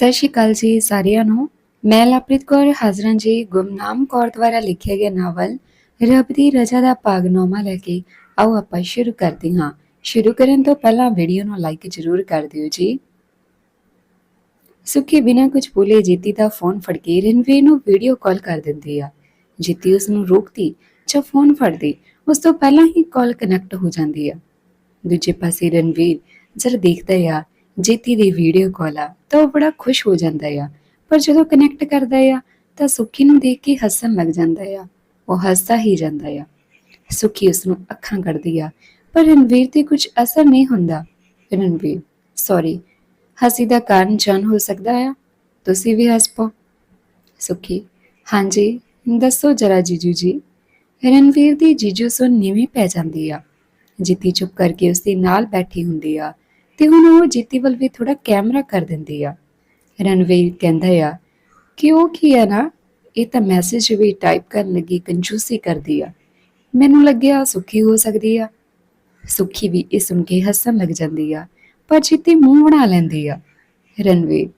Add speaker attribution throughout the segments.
Speaker 1: ਸਤਿ ਸ਼੍ਰੀ ਅਕਾਲ ਜੀ ਸਾਰਿਆਂ ਨੂੰ। ਮੈਂ ਲਵਪ੍ਰੀਤ ਕੌਰ, ਹਾਜ਼ਰਾਂ ਜੀ ਗੁਮਨਾਮ ਕੌਰ ਦੁਆਰਾ ਲਿਖਿਆ ਗਿਆ ਨਾਵਲ ਰੱਬ ਦੀ ਰਜ਼ਾ ਦਾ ਭਾਗਨਾਮਾ ਲੈ ਕੇ ਆਓ ਆਪਾਂ ਸ਼ੁਰੂ ਕਰਦੇ ਹਾਂ। ਸ਼ੁਰੂ ਕਰਨ ਤੋਂ ਪਹਿਲਾਂ ਵੀਡੀਓ ਨੂੰ ਲਾਈਕ ਜ਼ਰੂਰ ਕਰ ਦਿਓ ਜੀ। ਸੁਖੀ ਬਿਨਾਂ ਕੁਝ ਬੋਲੇ ਜੀਤੀ ਦਾ ਫੋਨ ਫੜ ਕੇ ਰਣਵੀਰ ਨੂੰ ਵੀਡੀਓ ਕਾਲ ਕਰ ਦਿੰਦੀ ਆ। ਜੀਤੀ ਉਸ ਨੂੰ ਰੋਕਦੀ ਜਾਂ ਫੋਨ ਫੜਦੀ, ਉਸ ਤੋਂ ਪਹਿਲਾਂ ਹੀ ਕਾਲ ਕਨੈਕਟ ਹੋ ਜਾਂਦੀ ਆ। ਦੂਜੇ ਪਾਸੇ ਰਣਵੀਰ ਜਦ ਦੇਖਦਾ ਆ ਜੀਤੀ ਦੀ ਵੀਡੀਓ ਕਾਲ ਆ, ਤਾਂ ਉਹ ਬੜਾ ਖੁਸ਼ ਹੋ ਜਾਂਦਾ ਆ। ਪਰ ਜਦੋਂ ਕਨੈਕਟ ਕਰਦਾ ਆ, ਤਾਂ ਸੁੱਖੀ ਨੂੰ ਦੇਖ ਕੇ ਹੱਸਣ ਲੱਗ ਜਾਂਦਾ ਆ। ਉਹ ਹੱਸਦਾ ਹੀ ਜਾਂਦਾ ਆ। ਸੁੱਖੀ ਉਸ ਨੂੰ ਅੱਖਾਂ ਕੱਢਦੀ ਆ। ਪਰ ਰਣਵੀਰ ਤੇ ਕੁਝ ਅਸਰ ਨਹੀਂ ਹੁੰਦਾ। ਰਣਵੀਰ ਸੌਰੀ ਹਸੀ ਦਾ ਕਾਰਨ ਜਾਣ ਹੋ ਸਕਦਾ ਆ। ਤੁਸੀਂ ਵੀ ਹੱਸ ਪੋ ਸੁੱਖੀ, ਹਾਂਜੀ, ਦੱਸੋ ਜਰਾ ਜੀਜੂ ਜੀ। ਰਣਵੀਰ ਦੀ ਜੀਜੂ ਸੁਣ ਨੀਵੀਂ ਪੈ ਜਾਂਦੀ ਆ। ਜਿੱਤੀ ਚੁੱਪ ਕਰਕੇ ਉਸ ਦੇ ਨਾਲ ਬੈਠੀ ਹੁੰਦੀ ਆ। ਤੇ ਹੁਣ ਉਹ ਜੀਤੀ ਵੱਲ ਵੀ ਥੋੜਾ ਕੈਮਰਾ ਕਰ ਦਿੰਦੀ ਆ। ਰਣਵੀਰ ਕਹਿੰਦਾ ਆ ਕਿ ਉਹ ਕੀ ਆ ਨਾ? ਇਹ ਤਾਂ ਮੈਸੇਜ ਵੀ ਟਾਈਪ ਕਰਨ ਲੱਗੀ ਕੰਜੂਸੀ ਕਰਦੀ ਆ। ਮੈਨੂੰ ਲੱਗਿਆ ਸੁਖੀ ਹੋ ਸਕਦੀ ਆ। ਸੁਖੀ ਵੀ ਇਹ ਸੁਣ ਕੇ ਹੱਸਣ ਲੱਗ ਜਾਂਦੀ ਆ, ਪਰ ਜੀਤੀ ਮੂੰਹ ਬਣਾ ਲੈਂਦੀ ਆ। ਰਣਵੀਰ,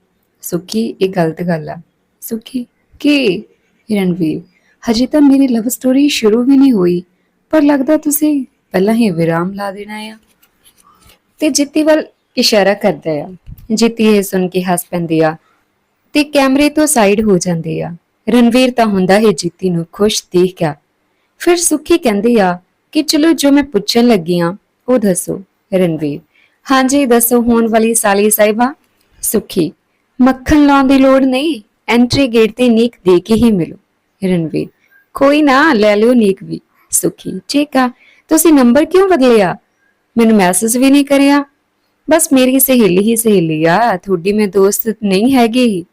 Speaker 1: ਸੁਖੀ, ਇਹ ਗਲਤ ਗੱਲ ਆ। ਸੁਖੀ, ਕੀ? ਰਣਵੀਰ, ਹਜੇ ਤਾਂ ਮੇਰੀ ਲਵ ਸਟੋਰੀ ਸ਼ੁਰੂ ਵੀ ਨਹੀਂ ਹੋਈ, ਪਰ ਲੱਗਦਾ ਤੁਸੀਂ ਪਹਿਲਾਂ ਹੀ ਵਿਰਾਮ ਲਾ ਦੇਣਾ ਆ। ਤੇ ਜਿੱਤੀ ਵੱਲ ਇਸ਼ਾਰਾ ਕਰਦਾ ਆ। ਜਿੱਤੀ ਇਹ ਸੁਣ ਕੇ ਹੱਸ ਪੈਂਦੀ ਆ ਤੇ ਕੈਮਰੇ ਤੋਂ ਸਾਈਡ ਹੋ ਜਾਂਦੀ ਆ। ਰਣਵੀਰ ਤਾਂ ਹੁੰਦਾ ਹੈ ਜਿੱਤੀ ਨੂੰ ਖੁਸ਼ ਦੇਖ ਕੇ ਫਿਰ ਸੁਖੀ ਕਹਿੰਦੀ ਆ ਕਿ ਚਲੋ ਜੋ ਮੈਂ ਪੁੱਛਣ ਲੱਗੀ ਆ, ਉਹ ਦੱਸੋ, ਰਣਵੀਰ। ਹਾਂਜੀ, ਦੱਸੋ, ਹੋਣ ਵਾਲੀ ਸਾਲੀ ਸਾਹਿਬਾ, ਸੁਖੀ, ਮੱਖਣ ਲਾਉਣ ਦੀ ਲੋੜ ਨਹੀਂ ਐਂਟਰੀ ਗੇਟ ਤੇ ਨੀਕ ਦੇ ਕੇ ਹੀ ਮਿਲੋ, ਰਣਵੀਰ। ਕੋਈ ਨਾ, ਲੈ ਲਿਓ ਨੀਕ ਵੀ, ਸੁਖੀ। ਠੀਕ ਆ, ਤੁਸੀਂ ਨੰਬਰ ਕਿਉਂ ਬਦਲਿਆ ਮੈਨੂੰ ਮੈਸੇਜ ਵੀ ਨਹੀਂ ਕਰਿਆ। ਬਸ ਮੇਰੀ ਸਹੇਲੀ ਹੀ ਸਹੇਲੀ ਆ, ਤੁਹਾਡੀ ਮੈਂ ਦੋਸਤ ਨਹੀਂ ਹੈਗੀ।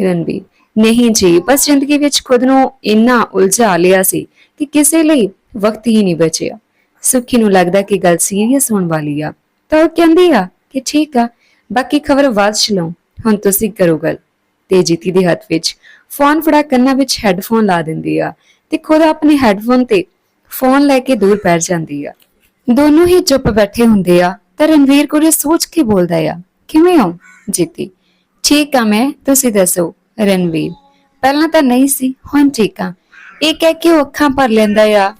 Speaker 1: ਰਣਵੀਰ ਨਹੀਂ ਜੀ, ਬਸ ਜ਼ਿੰਦਗੀ ਵਿੱਚ ਖੁਦ ਨੂੰ ਇੰਨਾ ਉਲਝਾ ਲਿਆ ਸੀ ਕਿ ਕਿਸੇ ਲਈ ਵਕਤ ਹੀ ਨਹੀਂ ਬਚਿਆ। ਸੁਖੀ ਨੂੰ ਲੱਗਦਾ ਕਿ ਗੱਲ ਸੀਰੀਅਸ ਹੋਣ ਵਾਲੀ ਆ। ਤਾਂ ਉਹ ਕਹਿੰਦੀ ਆ ਕਿ ਠੀਕ ਆ, ਬਾਕੀ ਖਬਰ ਬਾਅਦ ਚ ਲਓ ਹੁਣ ਤੁਸੀਂ ਕਰੋ ਗੱਲ। ਤੇ ਜੀਤੀ ਦੇ ਹੱਥ ਵਿੱਚ ਫੋਨ ਫੜਾ ਕੰਨਾਂ ਵਿੱਚ ਹੈੱਡਫੋਨ ਲਾ ਦਿੰਦੀ ਆ ਤੇ ਖੁਦ ਆਪਣੇ ਹੈੱਡਫੋਨ ਤੇ ਫੋਨ ਲੈ ਕੇ ਦੂਰ ਬੈਠ ਜਾਂਦੀ ਆ। ਦੋਨੋਂ ਹੀ ਚੁੱਪ ਬੈਠੇ ਹੁੰਦੇ ਆ ਤਾਂ ਰਣਵੀਰ ਕੋਲੇ ਸੋਚ ਕੇ ਬੋਲਦਾ ਆ, ਕਿਵੇਂ ਹੋ ਜੀਤੀ? ਠੀਕ ਆ ਮੈਂ, ਤੁਸੀਂ ਦੱਸੋ, ਰਣਵੀਰ, ਪਹਿਲਾਂ ਤਾਂ ਨਹੀਂ ਸੀ, ਹੁਣ ਠੀਕ ਆ। ਇਹ ਕਹਿ ਕੇ ਉਹ ਅੱਖਾਂ ਭਰ ਲੈਂਦਾ ਆ।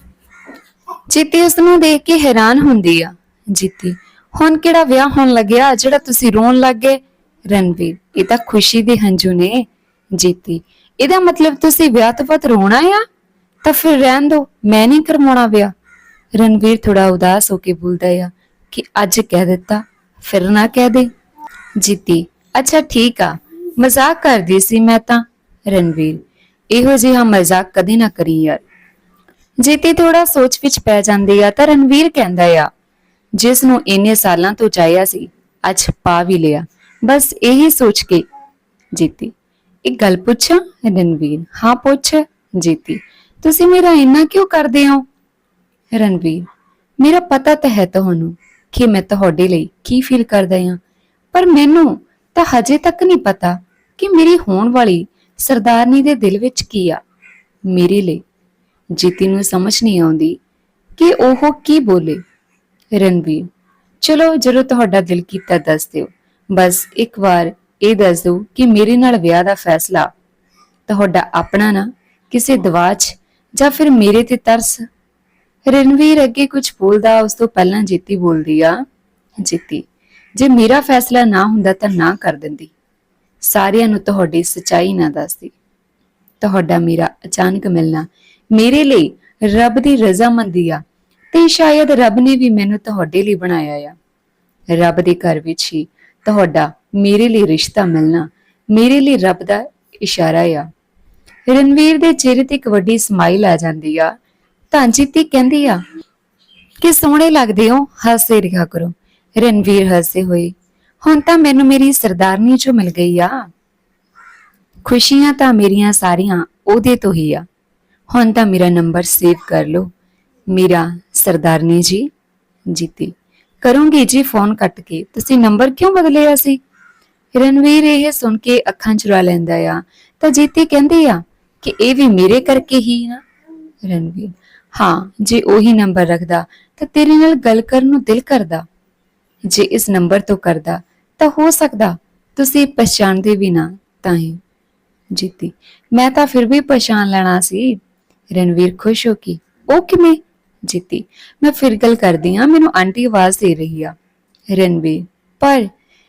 Speaker 1: ਜੀਤੀ ਉਸ ਨੂੰ ਦੇਖ ਕੇ ਹੈਰਾਨ ਹੁੰਦੀ ਆ, ਜੀਤੀ, ਹੁਣ ਕਿਹੜਾ ਵਿਆਹ ਹੋਣ ਲੱਗਿਆ, ਜਿਹੜਾ ਤੁਸੀਂ ਰੋਣ ਲੱਗ ਗਏ? ਰਣਵੀਰ, ਇਹ ਤਾਂ ਖੁਸ਼ੀ ਦੇ ਹੰਝੂ ਨੇ, ਜੀਤੀ। ਇਹਦਾ ਮਤਲਬ ਤੁਸੀਂ ਵਿਆਹ ਤੋਂ ਬਾਅਦ ਰੋਣਾ ਆ? ਤਾਂ ਫਿਰ ਰਹਿਣ ਦਿਓ ਮੈਂ ਨਹੀਂ ਕਰਵਾਉਣਾ ਵਿਆਹ। ਰਣਵੀਰ ਥੋੜਾ ਉਦਾਸ ਹੋ ਕੇ ਬੋਲਦਾ ਆ ਕਿ ਅੱਜ ਕਹਿ ਦਿੱਤਾ, ਫਿਰ ਨਾ ਕਹਿ ਦੇ। ਜੀਤੀ, ਅੱਛਾ ਠੀਕ ਆ, ਮਜ਼ਾਕ ਕਰਦੀ ਸੀ ਮੈਂ ਤਾਂ। ਰਣਵੀਰ, ਇਹੋ ਜਿਹਾ ਮਜ਼ਾਕ ਕਦੇ ਨਾ ਕਰੀ ਯਾਰ। ਜੀਤੀ ਥੋੜਾ ਸੋਚ ਵਿੱਚ ਪੈ ਜਾਂਦੀ ਆ ਤਾਂ ਰਣਵੀਰ ਕਹਿੰਦਾ ਆ ਜਿਸ ਨੂੰ ਇੰਨੇ ਸਾਲਾਂ ਤੋਂ ਚਾਹਿਆ ਸੀ, ਅੱਜ ਪਾ ਵੀ ਲਿਆ। ਬਸ ਇਹੀ ਸੋਚ ਕੇ। ਜੀਤੀ, ਇੱਕ ਗੱਲ ਪੁੱਛਾਂ? ਰਣਵੀਰ, ਹਾਂ ਪੁੱਛ। ਜੀਤੀ, ਤੁਸੀਂ ਮੇਰਾ ਇੰਨਾ ਕਿਉਂ ਕਰਦੇ ਹੋ? ਰਣਵੀਰ, ਮੇਰਾ ਪਤਾ ਤਾਂ ਹੈ ਤੁਹਾਨੂੰ ਕਿ ਮੈਂ ਤੁਹਾਡੇ ਲਈ ਕੀ ਫੀਲ ਕਰਦਾ ਹਾਂ, ਪਰ ਮੈਨੂੰ ਤਾਂ ਹਜੇ ਤੱਕ ਨਹੀਂ ਪਤਾ ਕਿ ਮੇਰੀ ਹੋਣ ਵਾਲੀ ਸਰਦਾਰਨੀ ਦੇ ਦਿਲ ਵਿੱਚ ਕੀ ਆ। ਮੇਰੇ ਲਈ ਜੀਤੀ ਨੂੰ ਸਮਝ ਨਹੀਂ ਆਉਂਦੀ ਕਿ ਉਹ ਕੀ ਬੋਲੇ। ਰਣਵੀਰ, ਚਲੋ ਜਦੋਂ ਤੁਹਾਡਾ ਦਿਲ ਕੀਤਾ ਦੱਸ ਦਿਓ। ਬਸ ਇੱਕ ਵਾਰ ਇਹ ਦੱਸ ਦਿਓ ਕਿ ਮੇਰੇ ਨਾਲ ਵਿਆਹ ਦਾ ਫੈਸਲਾ ਤੁਹਾਡਾ ਆਪਣਾ ਨਾ, ਕਿਸੇ ਦਵਾਜ ਜਾਂ ਫਿਰ ਮੇਰੇ ਤੇ ਤਰਸ? ਰਣਵੀਰ ਅੱਗੇ ਕੁਝ ਬੋਲਦਾ, ਉਸ ਤੋਂ ਪਹਿਲਾਂ ਜੀਤੀ ਬੋਲਦੀ ਆ, ਜੀਤੀ, ਜੇ ਮੇਰਾ ਫੈਸਲਾ ਨਾ ਹੁੰਦਾ ਤਾਂ ਨਾ ਕਰ ਦਿੰਦੀ। ਸਾਰਿਆਂ ਨੂੰ ਤੁਹਾਡੀ ਸਚਾਈ ਨਾ ਦੱਸਦੀ। ਤੁਹਾਡਾ ਮੇਰਾ ਅਚਾਨਕ ਮਿਲਣਾ ਮੇਰੇ ਲਈ ਰੱਬ ਦੀ ਰਜ਼ਾਮੰਦੀ ਆ ਤੇ ਸ਼ਾਇਦ ਰੱਬ ਨੇ ਵੀ ਮੈਨੂੰ ਤੁਹਾਡੇ ਲਈ ਬਣਾਇਆ ਆ। ਰੱਬ ਦੇ ਘਰ ਵਿੱਚ ਹੀ ਤੁਹਾਡਾ ਮੇਰੇ ਲਈ ਰਿਸ਼ਤਾ ਮਿਲਣਾ ਮੇਰੇ ਲਈ ਰੱਬ ਦਾ ਇਸ਼ਾਰਾ ਆ। ਰਣਵੀਰ ਦੇ ਚਿਹਰੇ ਤੇ ਇੱਕ ਵੱਡੀ ਸਮਾਈਲ ਆ ਜਾਂਦੀ ਆ। ਤਾਂ ਜੀਤੀ ਕਹਿੰਦੀ ਆ ਕਿ ਸੋਹਣੇ ਲੱਗਦੇ ਹੋ ਹੱਸਦੇ ਰਿਹਾ ਕਰੋ। ਰਣਵੀਰ ਹੱਸਦੇ ਹੋਏ। ਹੁਣ ਤਾਂ ਮੈਨੂੰ ਮੇਰੀ ਸਰਦਾਰਨੀ ਜੋ ਮਿਲ ਗਈ ਆ। ਖੁਸ਼ੀਆਂ ਤਾਂ ਮੇਰੀਆਂ ਸਾਰੀਆਂ ਉਹਦੇ ਤੋਂ ਹੀ ਆ। ਹੁਣ ਤਾਂ ਮੇਰਾ ਨੰਬਰ ਸੇਵ ਕਰ ਲਓ। ਮੇਰਾ ਸਰਦਾਰਨੀ ਜੀ, ਜੀਤੀ। ਕਰੂੰਗੀ ਜੀ ਫੋਨ ਕੱਟ ਕੇ। ਤੁਸੀਂ ਨੰਬਰ ਕਿਉਂ ਬਦਲਿਆ ਸੀ? ਰਣਵੀਰ ਇਹ ਸੁਣ ਕੇ ਅੱਖਾਂ ਚੁਰਾ ਲੈਂਦਾ ਆ। ਤਾਂ ਜੀਤੀ ਕਹਿੰਦੀ ਆ ਕਿ ਇਹ ਵੀ ਮੇਰੇ ਕਰਕੇ ਹੀ ਨਾ ਰਣਵੀਰ ਹਾਂ, ਜੇ ਉਹੀ ਨੰਬਰ ਰੱਖਦਾ, ਤਾਂ ਤੇਰੇ ਨਾਲ ਗੱਲ ਕਰਨ ਨੂੰ ਦਿਲ ਕਰਦਾ। ਜੇ ਇਸ ਨੰਬਰ ਤੋਂ ਕਰਦਾ, ਤਾਂ ਹੋ ਸਕਦਾ ਤੁਸੀਂ ਪਛਾਣਦੇ ਵੀ ਨਾ ਤਾਂ ਹੀ। ਜੀਤੀ, ਮੈਂ ਤਾਂ ਫਿਰ ਵੀ ਪਛਾਣ ਲੈਣਾ ਸੀ। ਰਣਵੀਰ ਖੁਸ਼ ਹੋ ਕੇ, ਉਹ ਕਿਵੇਂ? ਜੀਤੀ, ਮੈਂ ਫਿਰ ਗੱਲ ਕਰਦੀ ਆ ਮੈਨੂੰ ਆਂਟੀ ਆਵਾਜ਼ ਦੇ ਰਹੀ ਆ। ਰਣਵੀਰ, ਪਰ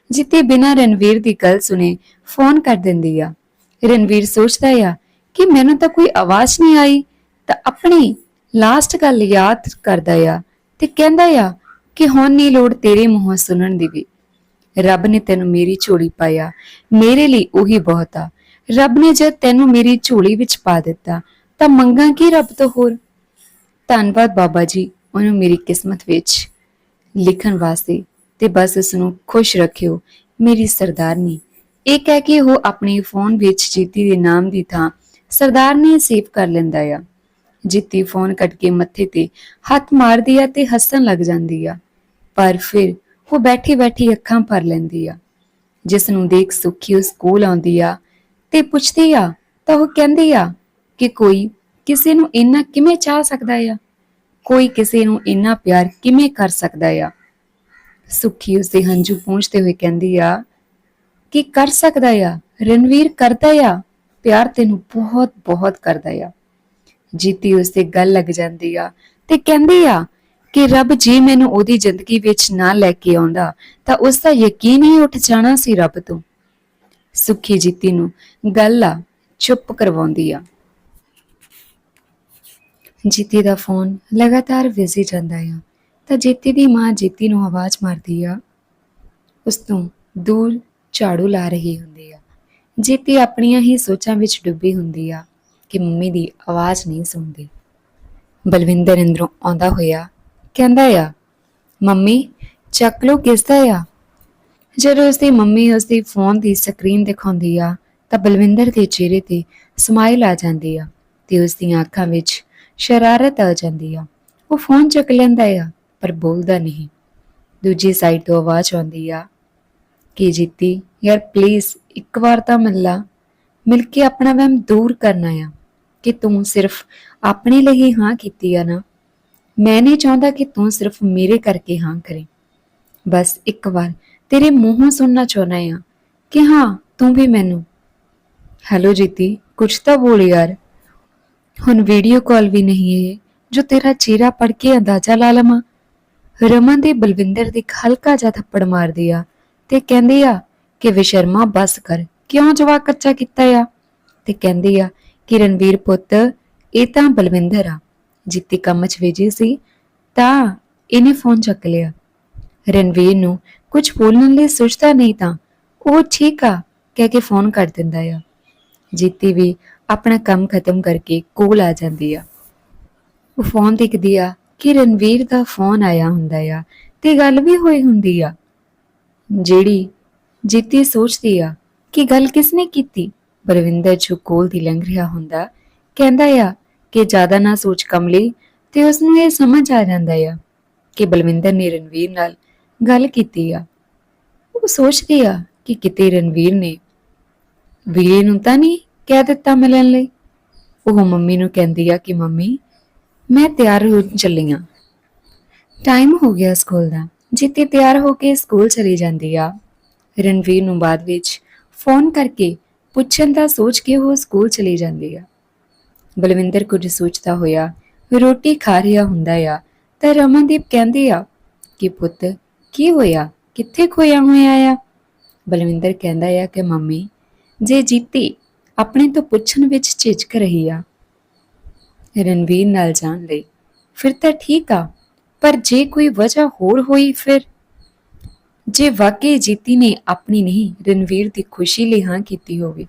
Speaker 1: ਜੀਤੀ ਬਿਨਾਂ ਰਣਵੀਰ ਦੀ ਗੱਲ ਸੁਨੇ ਫੋਨ ਕਰ ਦਿੰਦੀ ਆ। ਰਣਵੀਰ ਸੋਚਦਾ ਆ ਕਿ ਮੈਨੂੰ ਤਾਂ ਕੋਈ ਆਵਾਜ਼ ਨਹੀਂ ਆਈ, ਤਾਂ ਆਪਣੀ ਲਾਸਟ ਗੱਲ ਯਾਦ ਕਰਦਾ ਆ ਤੇ ਕਹਿੰਦਾ ਆ ਕਿ ਹੁਣ ਨਹੀਂ ਲੋੜ ਤੇਰੇ ਮੂੰਹੋਂ ਸੁਣਨ ਦੀ ਵੀ। ਰੱਬ ਨੇ ਤੈਨੂੰ ਮੇਰੀ ਝੋਲੀ ਪਾਇਆ, ਮੇਰੇ ਲਈ ਉਹੀ ਬਹੁਤ ਆ। ਰੱਬ ਨੇ ਜਦ ਤੈਨੂੰ ਮੇਰੀ ਝੋਲੀ ਵਿੱਚ ਪਾ ਦਿੱਤਾ, ਤਾਂ ਮੰਗਾਂ ਕੀ ਰੱਬ ਤੋਂ ਹੋਰ? ਧੰਨਵਾਦ ਬਾਬਾ ਜੀ, ਉਹਨੂੰ ਮੇਰੀ ਕਿਸਮਤ ਵਿੱਚ ਲਿਖਣ ਵਾਸਤੇ ਤੇ ਬਸ ਉਸ ਨੂੰ ਖੁਸ਼ ਰੱਖਿਓ, ਮੇਰੀ ਸਰਦਾਰਨੀ। ਇਹ ਕਹਿ ਕੇ ਉਹ ਆਪਣੇ ਫੋਨ ਵਿੱਚ ਜੀਤੀ ਦੇ ਨਾਮ ਦੀ ਥਾਂ ਸਰਦਾਰਨੀ ਸੇਵ ਕਰ ਲੈਂਦਾ ਆ। ਜਿੱਤੀ ਫੋਨ ਕੱਟ ਕੇ ਮੱਥੇ ਤੇ ਹੱਥ ਮਾਰਦੀ ਆ ਤੇ ਹੱਸਣ ਲੱਗ ਜਾਂਦੀ ਆ। ਪਰ ਫਿਰ ਉਹ ਬੈਠੀ ਬੈਠੀ ਅੱਖਾਂ ਭਰ ਲੈਂਦੀ ਆ। ਜਿਸ ਨੂੰ ਦੇਖ ਸੁਖੀ ਉਹ ਸਕੂਲ ਆਉਂਦੀ ਆ ਤੇ ਪੁੱਛਦੀ ਆ, ਤਾਂ ਉਹ ਕਹਿੰਦੀ ਆ ਕਿ ਕੋਈ ਕਿਸੇ ਨੂੰ ਇੰਨਾ ਕਿਵੇਂ ਚਾਹ ਸਕਦਾ ਆ? ਕੋਈ ਕਿਸੇ ਨੂੰ ਇੰਨਾ ਪਿਆਰ ਕਿਵੇਂ ਕਰ ਸਕਦਾ ਆ? ਸੁਖੀ ਉਸਦੇ ਹੰਝੂ ਪੂੰਝਦੇ ਹੋਏ ਕਹਿੰਦੀ ਆ ਕਿ ਕਰ ਸਕਦਾ ਆ, ਰਣਵੀਰ ਕਰਦਾ ਆ, ਪਿਆਰ ਤੈਨੂੰ ਬਹੁਤ ਬਹੁਤ ਕਰਦਾ ਆ। ਜੀਤੀ ਉਸਤੇ ਗੱਲ ਲੱਗ ਜਾਂਦੀ ਆ। ਤੇ ਕਹਿੰਦੀ ਆ ਕਿ ਰੱਬ ਜੇ ਮੈਨੂੰ ਉਹਦੀ ਜ਼ਿੰਦਗੀ ਵਿੱਚ ਨਾ ਲੈ ਕੇ ਆਉਂਦਾ, ਤਾਂ ਉਸ ਦਾ ਯਕੀਨ ਹੀ ਉੱਠ ਜਾਣਾ ਸੀ ਰੱਬ ਤੋਂ। ਸੁਖੀ ਜੀਤੀ ਨੂੰ ਗੱਲ ਆ, ਚੁੱਪ ਕਰਵਾਉਂਦੀ ਆ। ਜੀਤੀ ਦਾ ਫੋਨ ਲਗਾਤਾਰ ਵਿਜੀ ਜਾਂਦਾ ਆ, ਤਾਂ ਜੀਤੀ ਦੀ ਮਾਂ ਜੀਤੀ ਨੂੰ ਆਵਾਜ਼ ਮਾਰਦੀ ਆ। ਉਸ ਤੋਂ ਦੂਰ ਝਾੜੂ ਲਾ ਰਹੀ ਹੁੰਦੀ ਆ। ਜੀਤੀ ਆਪਣੀਆਂ ਹੀ ਸੋਚਾਂ ਵਿੱਚ ਡੁੱਬੀ ਹੁੰਦੀ ਆ। ਕਿ ਮੰਮੀ ਦੀ ਆਵਾਜ਼ ਨਹੀਂ ਸੁਣਦੀ। ਬਲਵਿੰਦਰ ਅੰਦਰੋਂ ਆਉਂਦਾ ਹੋਇਆ ਕਹਿੰਦਾ ਆ, ਮੰਮੀ, ਚੱਕ ਲੋ ਕਿਸਦਾ ਆ? ਜਦੋਂ ਉਸਦੀ ਮੰਮੀ ਉਸਦੀ ਫੋਨ ਦੀ ਸਕਰੀਨ ਦਿਖਾਉਂਦੀ ਆ, ਤਾਂ ਬਲਵਿੰਦਰ ਦੇ ਚਿਹਰੇ ਤੇ ਸਮਾਈਲ ਆ ਜਾਂਦੀ ਆ ਤੇ ਉਸਦੀਆਂ ਅੱਖਾਂ ਵਿੱਚ ਸ਼ਰਾਰਤ ਆ ਜਾਂਦੀ ਆ। ਉਹ ਫੋਨ ਚੱਕ ਲੈਂਦਾ ਆ, ਪਰ ਬੋਲਦਾ ਨਹੀਂ। ਦੂਜੀ ਸਾਈਡ ਤੋਂ ਆਵਾਜ਼ ਆਉਂਦੀ ਆ, ਕਿ ਜੀਤੀ? ਯਾਰ ਪਲੀਜ਼ ਇੱਕ ਵਾਰ ਤਾਂ ਮਿਲ ਲਾ। ਮਿਲ ਕੇ ਆਪਣਾ ਵਹਿਮ ਦੂਰ ਕਰਨਾ ਆ ਕਿ ਤੂੰ ਸਿਰਫ ਆਪਣੇ ਲਈ ਹੀ ਹਾਂ ਕੀਤੀ ਆ ਨਾ। ਮੈਂ ਨਹੀਂ ਚਾਹੁੰਦਾ ਕਿ ਤੂੰ ਸਿਰਫ ਮੇਰੇ ਕਰਕੇ ਹਾਂ ਕਰੇ। ਬਸ ਇੱਕ ਵਾਰ ਤੇਰੇ ਮੂੰਹੋਂ ਸੁਣਨਾ ਚਾਹੁੰਦਾ ਆ ਕਿ ਹਾਂ, ਤੂੰ ਵੀ ਮੈਨੂੰ। ਹੈਲੋ ਜੀਤੀ, ਕੁਛ ਤਾਂ ਬੋਲ ਯਾਰ। ਹੁਣ ਵੀਡੀਓ ਕਾਲ ਵੀ ਨਹੀਂ ਹੈ ਜੋ ਤੇਰਾ ਚਿਹਰਾ ਪੜ ਕੇ ਅੰਦਾਜ਼ਾ ਲਾ ਲਵਾਂ। ਰਮਨ ਦੇ ਬਲਵਿੰਦਰ ਦੇ ਇੱਕ ਹਲਕਾ ਜਿਹਾ ਥੱਪੜ ਮਾਰਦੀ ਆ ਤੇ ਕਹਿੰਦੀ ਆ ਕਿ ਵਿਸ਼ਰਮਾ, ਬਸ ਕਰ। ਕਿਉਂ ਜਵਾਬ ਕੱਚਾ ਕੀਤਾ ਆ? ਤੇ ਕਹਿੰਦੀ ਆ, ਕਿ ਰਣਵੀਰ ਪੁੱਤ, ਇਹ ਤਾਂ ਬਲਵਿੰਦਰ ਆ। ਜਿੱਤੀ ਕੰਮ 'ਚ ਵੇਜੀ ਸੀ, ਤਾਂ ਇਹਨੇ ਫੋਨ ਚੱਕ ਲਿਆ। ਰਣਵੀਰ ਨੂੰ ਕੁਝ ਬੋਲਣ ਲਈ ਸੋਚਦਾ ਨਹੀਂ ਤਾਂ ਉਹ ਠੀਕ ਆ, ਕਹਿ ਕੇ ਫੋਨ ਕਰ ਦਿੰਦਾ ਆ। ਜੀਤੀ ਵੀ ਆਪਣਾ ਕੰਮ ਖਤਮ ਕਰਕੇ ਕੋਲ ਆ ਜਾਂਦੀ ਆ। ਉਹ ਫੋਨ ਦੇਖਦੀ ਆ ਕਿ ਰਣਵੀਰ ਦਾ ਫੋਨ ਆਇਆ ਹੁੰਦਾ ਆ, ਤੇ ਗੱਲ ਵੀ ਹੋਈ ਹੁੰਦੀ ਆ। ਜਿਹੜੀ ਜੀਤੀ ਸੋਚਦੀ ਆ ਕਿ ਗੱਲ ਕਿਸਨੇ ਕੀਤੀ? ਬਰਵਿੰਦਰ ਜੋ ਕੋਲ ਦੀ ਲੰਘ ਰਿਹਾ ਹੁੰਦਾ ਕਹਿੰਦਾ ਆ ਕਿ ਜ਼ਿਆਦਾ ਨਾ ਸੋਚ ਕਮਲੀ ਤੇ ਉਸ ਨੂੰ ਇਹ ਸਮਝ ਆ ਜਾਂਦਾ ਆ ਕਿ ਬਲਵਿੰਦਰ ਨੇ ਰਣਵੀਰ ਨਾਲ ਗੱਲ ਕੀਤੀ ਆ। ਉਹ ਸੋਚਦੀ ਆ ਕਿ ਕਿਤੇ ਰਣਵੀਰ ਨੇ ਵੀਰੇ ਨੂੰ ਤਾਂ ਨਹੀਂ ਕਹਿ ਦਿੱਤਾ ਮਿਲਣ ਲਈ। ਉਹ ਮੰਮੀ ਨੂੰ ਕਹਿੰਦੀ ਆ ਕਿ ਮੰਮੀ, ਮੈਂ ਤਿਆਰ ਹੋ ਚੱਲੀ ਆਂ। ਟਾਈਮ ਹੋ ਗਿਆ ਸਕੂਲ ਦਾ। ਜਿੱਤੇ ਤਿਆਰ ਹੋ ਕੇ ਸਕੂਲ ਚਲੀ ਜਾਂਦੀ ਆ। ਰਣਵੀਰ ਨੂੰ ਬਾਅਦ ਵਿੱਚ ਫੋਨ ਕਰਕੇ ਪੁੱਛਣ ਦਾ ਸੋਚ ਕੇ ਉਹ ਸਕੂਲ ਚਲੀ ਜਾਂਦੀ ਆ। ਬਲਵਿੰਦਰ ਕੁਝ ਸੋਚਦਾ ਹੋਇਆ, ਰੋਟੀ ਖਾ ਰਿਹਾ ਹੁੰਦਾ ਆ, ਤਾਂ ਰਮਨਦੀਪ ਕਹਿੰਦੀ ਆ, ਕਿ ਪੁੱਤ, ਕੀ ਹੋਇਆ? ਕਿੱਥੇ ਖੋਇਆ ਹੋਇਆ ਆ ਬਲਵਿੰਦਰ ਕਹਿੰਦਾ ਆ ਕਿ, ਮੰਮੀ, ਜੇ ਜੀਤੀ ਆਪਣੇ ਤੋਂ ਪੁੱਛਣ ਵਿੱਚ ਝਿਜਕ ਰਹੀ ਆ, ਰਣਵੀਰ ਨਾਲ ਜਾਣ ਲਈ, ਫਿਰ ਤਾਂ ਠੀਕ ਆ, ਪਰ ਜੇ ਕੋਈ ਵਜ੍ਹਾ ਹੋਰ ਹੋਈ ਫਿਰ? ਜੇ ਵਾਕਈ ਜੀਤੀ ਨੇ ਆਪਣੀ ਨਹੀਂ, ਰਣਵੀਰ ਦੀ ਖੁਸ਼ੀ ਲਈ ਹਾਂ ਕੀਤੀ ਹੋਵੇ।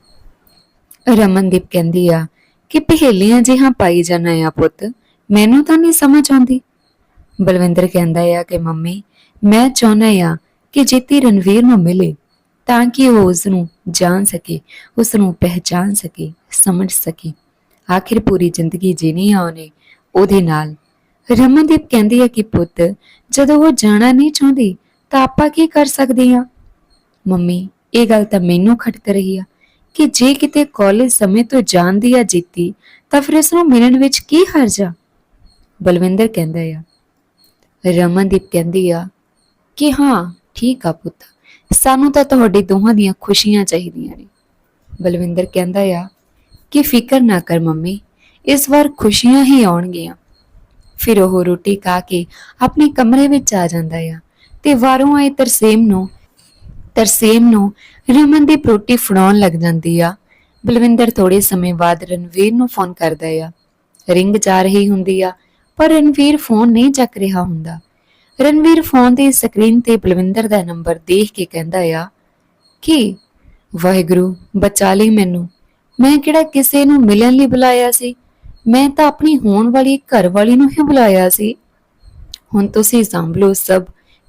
Speaker 1: ਰਮਨਦੀਪ ਕਹਿੰਦੀ ਆ ਕਿ ਪਹੇਲੀਆਂ ਜਿਹਾਂ ਪਾਈ ਜਾਣਾ ਆ ਪੁੱਤ, ਮੈਨੂੰ ਤਾਂ ਨਹੀਂ ਸਮਝ ਆਉਂਦੀ। ਬਲਵਿੰਦਰ ਕਹਿੰਦਾ ਆ ਕਿ ਮੰਮੀ, ਮੈਂ ਚਾਹੁੰਦਾ ਆ ਕਿ ਜੀਤੀ ਰਣਵੀਰ ਨੂੰ ਮਿਲੇ, ਤਾਂ ਕਿ ਉਹ ਉਸ ਨੂੰ ਜਾਣ ਸਕੇ ਉਸ ਨੂੰ ਪਹਿਚਾਨ ਸਕੇ, ਸਮਝ ਸਕੇ। ਆਖਿਰ ਪੂਰੀ ਜ਼ਿੰਦਗੀ ਜੀਣੀ ਆ ਉਹਨੇ, ਉਹਦੇ ਨਾਲ। ਰਮਨਦੀਪ ਕਹਿੰਦੀ ਹੈ ਕਿ ਪੁੱਤ, ਜਦੋਂ ਉਹ ਜਾਣਾ ਨਹੀਂ ਚਾਹੁੰਦੀ ਤਾਂ ਆਪਾਂ ਕੀ ਕਰ ਸਕਦੇ ਹਾਂ? ਮੰਮੀ, ਇਹ ਗੱਲ ਤਾਂ ਮੈਨੂੰ ਖਟਕ ਰਹੀ ਆ ਕਿ ਜੇ ਕਿਤੇ ਕਾਲਜ ਸਮੇਂ ਤੋਂ ਜਾਣਦੀ ਆ ਜੀਤੀ, ਤਾਂ ਫਿਰ ਇਸ ਨੂੰ ਮਿਲਣ ਵਿੱਚ ਕੀ ਹਰਜ ਆ? ਬਲਵਿੰਦਰ ਕਹਿੰਦਾ ਆ। ਰਮਨਦੀਪ ਕਹਿੰਦੀ ਆ ਕਿ ਹਾਂ, ਠੀਕ ਆ ਪੁੱਤ, ਸਾਨੂੰ ਤਾਂ ਤੁਹਾਡੇ ਦੋਹਾਂ ਦੀਆਂ ਖੁਸ਼ੀਆਂ ਚਾਹੀਦੀਆਂ ਨੇ। ਬਲਵਿੰਦਰ ਕਹਿੰਦਾ ਆ ਕਿ ਫਿਕਰ ਨਾ ਕਰ ਮੰਮੀ, ਇਸ ਵਾਰ ਖੁਸ਼ੀਆਂ ਹੀ ਆਉਣਗੀਆਂ। ਫਿਰ ਉਹ ਰੋਟੀ ਖਾ ਕੇ ਆਪਣੇ ਕਮਰੇ ਵਿੱਚ ਆ ਜਾਂਦਾ ਆ। ਤੇ ਵਾਰੋਂ ਆਏ ਤਰਸੇਮ ਨੂੰ ਤਰਸੇਮ ਨੂੰ ਰਮਨ ਦੀ ਪ੍ਰੋਟੀ ਫੜਾਉਣ ਲੱਗ ਜਾਂਦੀ ਆ। ਬਲਵਿੰਦਰ ਥੋੜੇ ਸਮੇਂ ਬਾਅਦ ਰਣਵੀਰ ਨੂੰ ਫੋਨ ਕਰਦਾ ਆ। ਰਿੰਗ ਜਾ ਰਹੀ ਹੁੰਦੀ ਆ, ਪਰ ਰਣਵੀਰ ਫੋਨ ਨਹੀਂ ਚੱਕ ਰਿਹਾ ਹੁੰਦਾ। ਰਣਵੀਰ ਫੋਨ ਦੀ ਸਕਰੀਨ ਤੇ ਬਲਵਿੰਦਰ ਦਾ ਨੰਬਰ ਦੇਖ ਕੇ ਕਹਿੰਦਾ ਆ, ਕਿ? ਵਾਹਿਗੁਰੂ, ਬਚਾ ਲਈ ਮੈਨੂੰ। ਮੈਂ ਕਿਹੜਾ ਕਿਸੇ ਨੂੰ ਮਿਲਣ ਲਈ ਬੁਲਾਇਆ ਸੀ? ਮੈਂ ਤਾਂ ਆਪਣੀ ਹੋਣ ਵਾਲੀ ਘਰ ਵਾਲੀ ਨੂੰ ਹੀ ਬੁਲਾਇਆ ਸੀ। ਹੁਣ ਤੁਸੀਂ ਸੰਭਲੋ ਸਭ।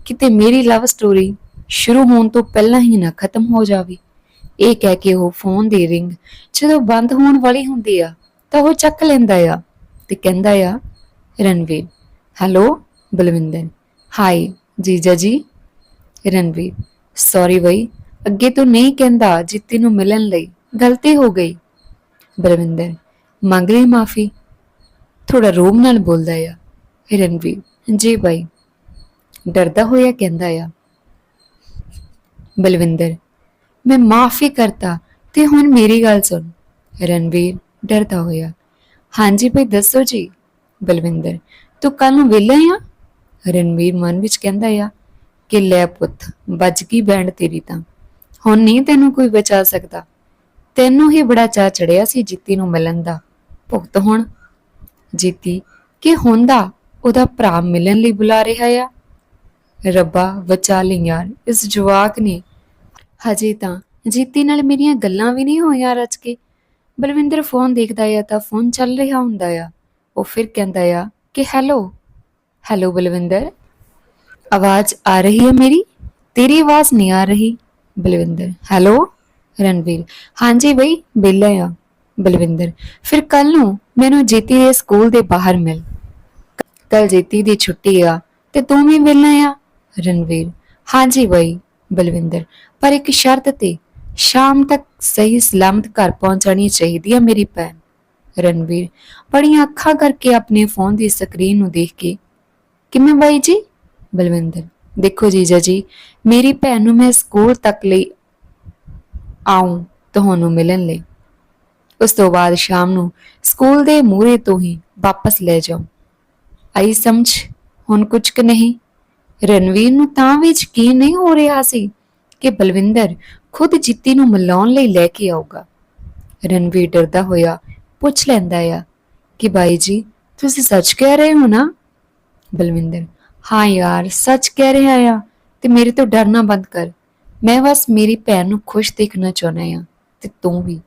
Speaker 1: ਕਿਤੇ ਮੇਰੀ ਲਵ ਸਟੋਰੀ ਸ਼ੁਰੂ ਹੋਣ ਤੋਂ ਪਹਿਲਾਂ ਹੀ ਨਾ ਖਤਮ ਹੋ ਜਾਵੇ। ਇਹ ਕਹਿ ਕੇ ਉਹ ਫੋਨ ਦੀ ਰਿੰਗ ਜਦੋਂ ਬੰਦ ਹੋਣ ਵਾਲੀ ਹੁੰਦੀ ਆ, ਤਾਂ ਉਹ ਚੱਕ ਲੈਂਦਾ ਆ ਤੇ ਕਹਿੰਦਾ ਆ, ਰਣਵੀਰ ਹੈਲੋ ਬਲਵਿੰਦਰ ਹਾਈ ਜੀਜਾ ਜੀ, ਰਣਵੀਰ ਸੌਰੀ ਬਈ, ਅੱਗੇ ਤੋਂ ਨਹੀਂ ਕਹਿੰਦਾ ਜਿੱਤੀ ਨੂੰ ਮਿਲਣ ਲਈ ਗਲਤੀ ਹੋ ਗਈ। ਬਲਵਿੰਦਰ, ਮੰਗ ਲਈ ਮਾਫੀ। ਥੋੜਾ ਰੋਬ ਨਾਲ ਬੋਲਦਾ ਆ, ਰਣਵੀਰ, ਜੀ ਬਾਈ ਡਰਦਾ ਹੋਇਆ ਕਹਿੰਦਾ ਆ, ਬਲਵਿੰਦਰ, ਮੈਂ ਮਾਫੀ ਕਰਤਾ ਤੇ ਹੁਣ ਮੇਰੀ ਗੱਲ ਸੁਣ। ਰਣਵੀਰ ਡਰਦਾ ਹੋਇਆ, ਹਾਂਜੀ ਭਾਈ ਦੱਸੋ ਜੀ। ਬਲਵਿੰਦਰ, ਤੂੰ ਕੱਲ ਨੂੰ ਵਿਹਲਾ ਆ? ਰਣਵੀਰ ਮਨ ਵਿੱਚ ਕਹਿੰਦਾ ਆ ਕਿ ਲੈ ਪੁੱਤ, ਵੱਜ ਗਈ ਬੈਂਡ ਤੇਰੀ ਤਾਂ। ਹੁਣ ਨਹੀਂ ਤੈਨੂੰ ਕੋਈ ਬਚਾ ਸਕਦਾ। ਤੈਨੂੰ ਹੀ ਬੜਾ ਚਾਅ ਚੜਿਆ ਸੀ ਜੀਤੀ ਨੂੰ ਮਿਲਣ ਦਾ। ਭੁਗਤ ਹੁਣ। ਜੀਤੀ, ਕਿ ਹੁੰਦਾ ਉਹਦਾ ਭਰਾ ਮਿਲਣ ਲਈ ਬੁਲਾ ਰਿਹਾ ਆ? ਰੱਬਾ, ਬਚਾ ਲਈ ਯਾਰ ਇਸ ਜਵਾਕ ਨੇ ਹਜੇ ਤਾਂ ਜੀਤੀ ਨਾਲ ਮੇਰੀਆਂ ਗੱਲਾਂ ਵੀ ਨਹੀਂ ਹੋਈਆਂ ਰਚ ਕੇ। ਬਲਵਿੰਦਰ ਫੋਨ ਦੇਖਦਾ ਆ ਤਾਂ ਫੋਨ ਚੱਲ ਰਿਹਾ ਹੁੰਦਾ ਆ। ਉਹ ਫਿਰ ਕਹਿੰਦਾ ਆ ਕਿ, ਹੈਲੋ ਹੈਲੋ ਬਲਵਿੰਦਰ, ਆਵਾਜ਼ ਆ ਰਹੀ ਹੈ ਮੇਰੀ? ਤੇਰੀ ਆਵਾਜ਼ ਨਹੀਂ ਆ ਰਹੀ? ਬਲਵਿੰਦਰ, ਹੈਲੋ, ਰਣਵੀਰ, ਹਾਂਜੀ ਬਈ ਬਿੱਲਾ ਆ। ਬਲਵਿੰਦਰ, ਫਿਰ ਕੱਲ ਨੂੰ ਮੈਨੂੰ ਜੀਤੀ ਦੇ ਸਕੂਲ ਦੇ ਬਾਹਰ ਮਿਲ। ਕੱਲ ਜੀਤੀ ਦੀ ਛੁੱਟੀ ਆ ਤੇ ਤੂੰ ਵੀ ਮਿਲਣਾ ਆ? ਰਣਵੀਰ। ਹਾਂਜੀ ਬਈ, ਬਲਵਿੰਦਰ, ਪਰ ਇੱਕ ਸ਼ਰਤ ਤੇ ਸ਼ਾਮ ਤੱਕ ਸਹੀ ਸਲਾਮਤ ਘਰ ਪਹੁੰਚਣੀ ਚਾਹੀਦੀ ਹੈ ਮੇਰੀ ਭੈਣ। ਰਣਵੀਰ, ਬੜੀਆਂ ਅੱਖਾਂ ਕਰਕੇ ਆਪਣੇ ਫੋਨ ਦੀ ਸਕਰੀਨ ਨੂੰ ਦੇਖ ਕੇ, ਕਿਵੇਂ ਬਾਈ ਜੀ? ਬਲਵਿੰਦਰ, ਦੇਖੋ ਜੀਜਾ ਜੀ, ਮੇਰੀ ਭੈਣ ਨੂੰ ਮੈਂ ਸਕੂਲ ਤੱਕ ਲਈ ਆਉਂ ਤੁਹਾਨੂੰ ਮਿਲਣ ਲਈ। ਉਸ ਤੋਂ ਬਾਅਦ ਸ਼ਾਮ ਨੂੰ ਸਕੂਲ ਦੇ ਮੂਹਰੇ ਤੋਂ ਹੀ ਵਾਪਸ ਲੈ ਜਾਉ ਆਈ ਸਮਝ, ਹੁਣ ਕੁਝ ਕੁ ਨਹੀਂ। ਰਣਵੀਰ ਨੂੰ ਤਾਂ ਵੀ ਯਕੀਨ ਨਹੀਂ ਹੋ ਰਿਹਾ ਸੀ ਕਿ ਬਲਵਿੰਦਰ ਖੁਦ ਜਿੱਤੀ ਨੂੰ ਮਿਲਾਉਣ ਲਈ ਲੈ ਕੇ ਆਊਗਾ। ਰਣਵੀਰ ਡਰਦਾ ਹੋਇਆ ਪੁੱਛ ਲੈਂਦਾ ਆ ਕਿ ਬਾਈ ਜੀ, ਤੁਸੀਂ ਸੱਚ ਕਹਿ ਰਹੇ ਹੋ ਨਾ? ਬਲਵਿੰਦਰ, ਹਾਂ ਯਾਰ, ਸੱਚ ਕਹਿ ਰਿਹਾ ਆ ਤੇ ਮੇਰੇ ਤੋਂ ਡਰਨਾ ਬੰਦ ਕਰ। ਮੈਂ ਬਸ ਮੇਰੀ ਭੈਣ ਨੂੰ ਖੁਸ਼ ਦੇਖਣਾ ਚਾਹੁੰਦਾ ਆ ਤੇ ਤੂੰ ਵੀ।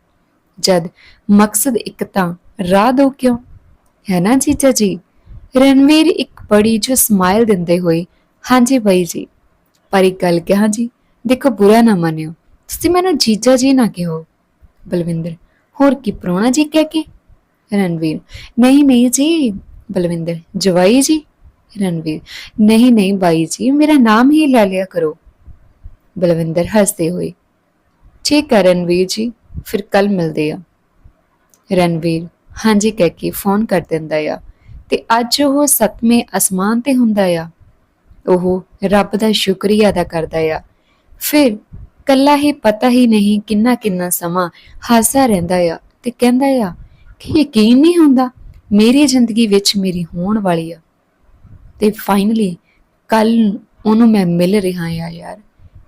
Speaker 1: ਜਦ ਮਕਸਦ ਇੱਕ ਤਾਂ ਰਾਹ ਦੋ ਕਿਉਂ? ਹੈ ਨਾ ਜੀਜਾ ਜੀ? ਰਣਵੀਰ ਇੱਕ ਬੜੀ ਜੋ ਸਮਾਈਲ ਦਿੰਦੇ ਹੋਏ ਹਾਂਜੀ ਬਾਈ ਜੀ। ਪਰ ਇੱਕ ਗੱਲ ਕਿਹਾ ਜੀ, ਦੇਖੋ ਬੁਰਾ ਨਾ ਮੰਨਿਓ। ਤੁਸੀਂ ਮੈਨੂੰ ਜੀਜਾ ਜੀ ਨਾ ਕਿਹੋ। ਬਲਵਿੰਦਰ, ਹੋਰ ਕੀ ਪ੍ਰਾਹੁਣਾ ਜੀ ਕਹਿ ਕੇ? ਰਣਵੀਰ, ਨਹੀਂ ਨਹੀਂ ਜੀ। ਬਲਵਿੰਦਰ, ਜਵਾਈ ਜੀ। ਰਣਵੀਰ, ਨਹੀਂ ਨਹੀਂ ਬਾਈ ਜੀ, ਮੇਰਾ ਨਾਮ ਹੀ ਲੈ ਲਿਆ ਕਰੋ। ਬਲਵਿੰਦਰ ਹੱਸਦੇ ਹੋਏ, ਠੀਕ ਹੈ ਰਣਵੀਰ ਜੀ, ਫਿਰ ਕੱਲ ਮਿਲਦੇ ਆ ਰਣਵੀਰ, ਹਾਂਜੀ ਕਹਿ ਕੇ ਫੋਨ ਕਰ ਦਿੰਦਾ ਆ। ਤੇ ਅੱਜ ਉਹ ਸੱਤਵੇਂ ਅਸਮਾਨ ਤੇ ਹੁੰਦਾ ਆ। ਉਹ ਰੱਬ ਦਾ ਸ਼ੁਕਰੀਆ ਅਦਾ ਕਰਦਾ ਆ। ਫਿਰ ਕੱਲਾ ਹੀ ਪਤਾ ਹੀ ਨਹੀਂ ਕਿੰਨਾ ਕਿੰਨਾ ਸਮਾਂ ਹਾਸਾ ਰਹਿੰਦਾ ਆ ਤੇ ਕਹਿੰਦਾ ਆ ਕਿ ਯਕੀਨ ਨਹੀਂ ਹੁੰਦਾ ਮੇਰੀ ਜ਼ਿੰਦਗੀ ਵਿੱਚ ਮੇਰੀ ਹੋਣ ਵਾਲੀ ਆ। ਤੇ ਫਾਈਨਲੀ ਕੱਲ ਉਹਨੂੰ ਮੈਂ ਮਿਲ ਰਿਹਾ ਆ ਯਾਰ।